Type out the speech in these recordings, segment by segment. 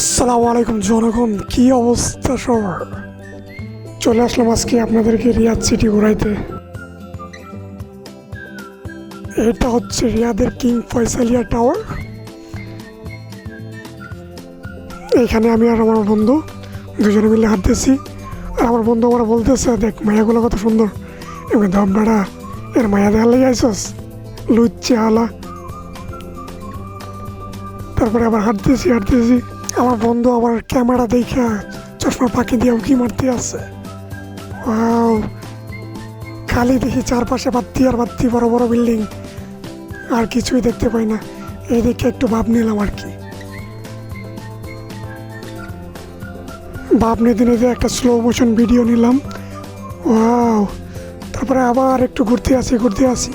আসসালামু আলাইকুম জনগণ, কি অবস্থা সবার? চলে আসলাম আজকে আপনাদেরকে রিয়াদ সিটি ঘুরাইতে। এটা হচ্ছে রিয়াদের কিং ফয়সালিয়া টাওয়ার। এখানে আমি আর আমার বন্ধু দুজনে মিলে হাঁটতেছি। আর আমার বন্ধু আমার বলতেছে, দেখ, মায়াগুলো কত সুন্দর। এমনি দমনাটা এর মায়া দেখার লেগে আইসস। লুচ্চে আলা তারপরে আবার হাঁটতেছি হাঁটতেছি। আমার বন্ধু আমার ক্যামেরা দেখে চশমা পাখি দিয়ে উকি মারতে আছে খালি দেখি চারপাশে বাত্তি আর বাত্তি বড় বড় বিল্ডিং। আর কিছুই দেখতে পাই না। এই দেখে একটু ভাব নিলাম আর কি। ভাব নিতে নিতে একটা স্লো মোশন ভিডিও নিলাম। ওয়াও। তারপরে আবার একটু ঘুরতে আসি ঘুরতে আসি।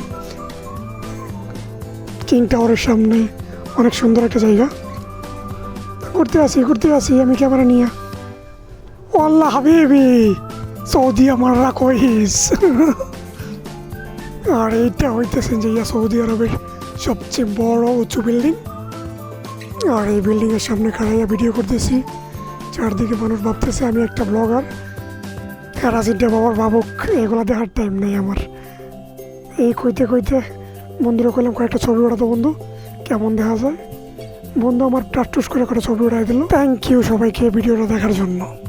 কিং টাওয়ারের সামনে। অনেক সুন্দর একটা জায়গা। ঘুরতে আসি ঘুরতে আসি, আমি ক্যামেরা নিয়ে। ও আল্লাহ হাবিবি, সৌদি আমার কইস আর এইটা হইতেছেন যে ইয়া সৌদি আরবের সবচেয়ে বড় উঁচু বিল্ডিং আর এই বিল্ডিংয়ের সামনে খাড়াইয়া ভিডিও করতেছি। চারদিকে মানুষ ভাবতেছে, আমি একটা ব্লগার আর বাবার বাবুক, এগুলা দেখার টাইম নেই আমার। এই কইতে কইতে বন্ধুরা কইলাম, কয়েকটা ছবি ওঠাতো বন্ধু। কেমন দেখা যায়? বন্ধু, আমার টাটুস করে করে ছবি উঠাই দিল। থ্যাংক ইউ সবাইকে ভিডিওটা দেখার জন্য।